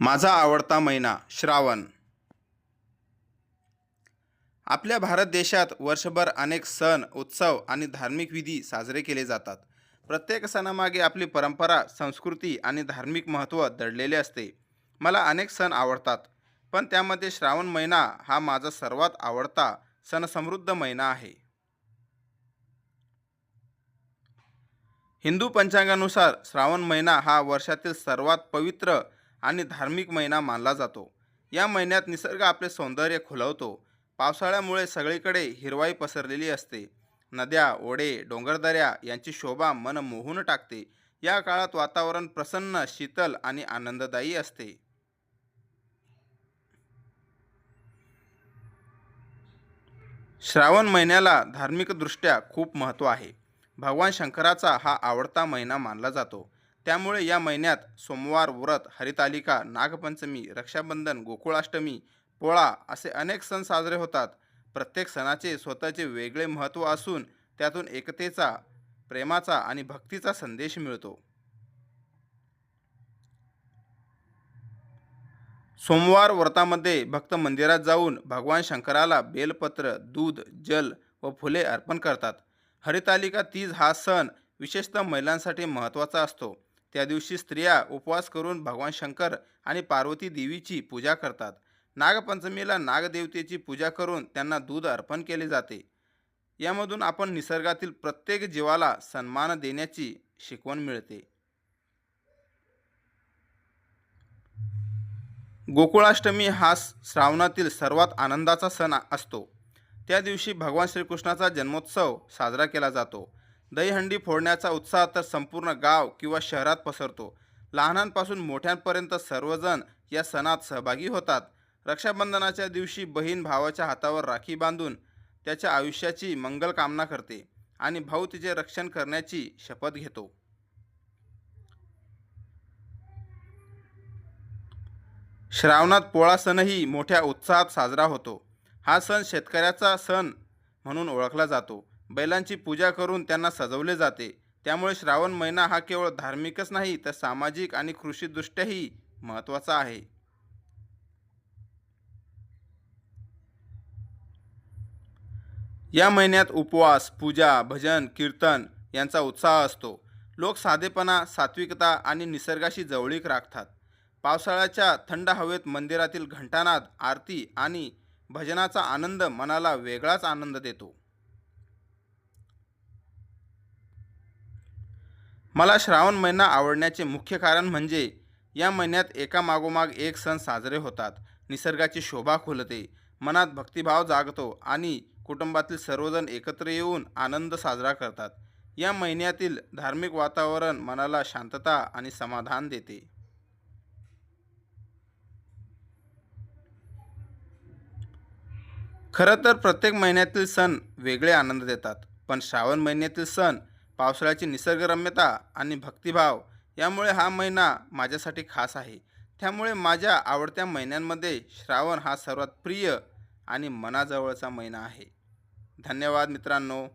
माझा आवडता महिना श्रावण. आपल्या भारत देशात वर्षभर अनेक सण उत्सव आणि धार्मिक विधी साजरे केले जातात. प्रत्येक सणामागे आपली परंपरा संस्कृती आणि धार्मिक महत्त्व दडलेले असते. मला अनेक सण आवडतात पण त्यामध्ये श्रावण महिना हा माझा सर्वात आवडता सणसमृद्ध महिना आहे. हिंदू पंचांगानुसार श्रावण महिना हा वर्षातील सर्वात पवित्र आणि धार्मिक महिना मानला जातो. या महिन्यात निसर्ग आपले सौंदर्य खुलवतो. पावसाळ्यामुळे सगळीकडे हिरवाई पसरलेली असते. नद्या ओढे डोंगरदऱ्या यांची शोभा मन मोहून टाकते. या काळात वातावरण प्रसन्न शीतल आणि आनंददायी असते. श्रावण महिन्याला धार्मिकदृष्ट्या खूप महत्त्व आहे. भगवान शंकराचा हा आवडता महिना मानला जातो. त्यामुळे या महिन्यात सोमवार व्रत हरितालिका नागपंचमी रक्षाबंधन गोकुळाष्टमी पोळा असे अनेक सण साजरे होतात. प्रत्येक सणाचे स्वतःचे वेगळे महत्त्व असून त्यातून एकतेचा प्रेमाचा आणि भक्तीचा संदेश मिळतो. सोमवार व्रतामध्ये भक्त मंदिरात जाऊन भगवान शंकराला बेलपत्र दूध जल व फुले अर्पण करतात. हरितालिका तीज हा सण विशेषतः महिलांसाठी महत्त्वाचा असतो. त्या दिवशी स्त्रिया उपवास करून भगवान शंकर आणि पार्वती देवीची पूजा करतात. नागपंचमीला नागदेवतेची पूजा करून त्यांना दूध अर्पण केले जाते. यामधून आपण निसर्गातील प्रत्येक जीवाला सन्मान देण्याची शिकवण मिळते. गोकुळाष्टमी हा श्रावणातील सर्वात आनंदाचा सण असतो. त्या दिवशी भगवान श्रीकृष्णाचा जन्मोत्सव साजरा केला जातो. दहीहंडी फोडण्याचा उत्साह तर संपूर्ण गाव किंवा शहरात पसरतो. लहानांपासून मोठ्यांपर्यंत सर्वजण या सणात सहभागी होतात. रक्षाबंधनाच्या दिवशी बहीण भावाच्या हातावर राखी बांधून त्याच्या आयुष्याची मंगल कामना करते आणि भाऊ तिचे रक्षण करण्याची शपथ घेतो. श्रावणात पोळा सणही मोठ्या उत्साहात साजरा होतो. हा सण शेतकऱ्याचा सण म्हणून ओळखला जातो. बैलांची पूजा करून त्यांना सजवले जाते. त्यामुळे श्रावण महिना हा केवळ धार्मिकच नाही तर सामाजिक आणि कृषीदृष्ट्याही महत्त्वाचा आहे. या महिन्यात उपवास पूजा भजन कीर्तन यांचा उत्साह असतो. लोक साधेपणा सात्विकता आणि निसर्गाशी जवळीक राखतात. पावसाळ्याच्या थंड हवेत मंदिरातील घंटानाद आरती आणि भजनाचा आनंद मनाला वेगळाच आनंद देतो. मला श्रावण महिना आवडण्याचे मुख्य कारण म्हणजे या महिन्यात एकामागोमाग एक सण साजरे होतात. निसर्गाची शोभा खुलते. मनात भक्तिभाव जागतो आणि कुटुंबातील सर्वजण एकत्र येऊन आनंद साजरा करतात. या महिन्यातील धार्मिक वातावरण मनाला शांतता आणि समाधान देते. खरं तर प्रत्येक महिन्यातील सण वेगळे आनंद देतात पण श्रावण महिन्यातील सण पावसाळ्याची निसर्गरम्यता आणि भक्तिभाव यामुळे हा महिना माझ्यासाठी खास आहे. त्यामुळे माझ्या आवडत्या महिन्यांमध्ये श्रावण हा सर्वात प्रिय आणि मनाजवळचा महिना आहे. धन्यवाद मित्रांनो.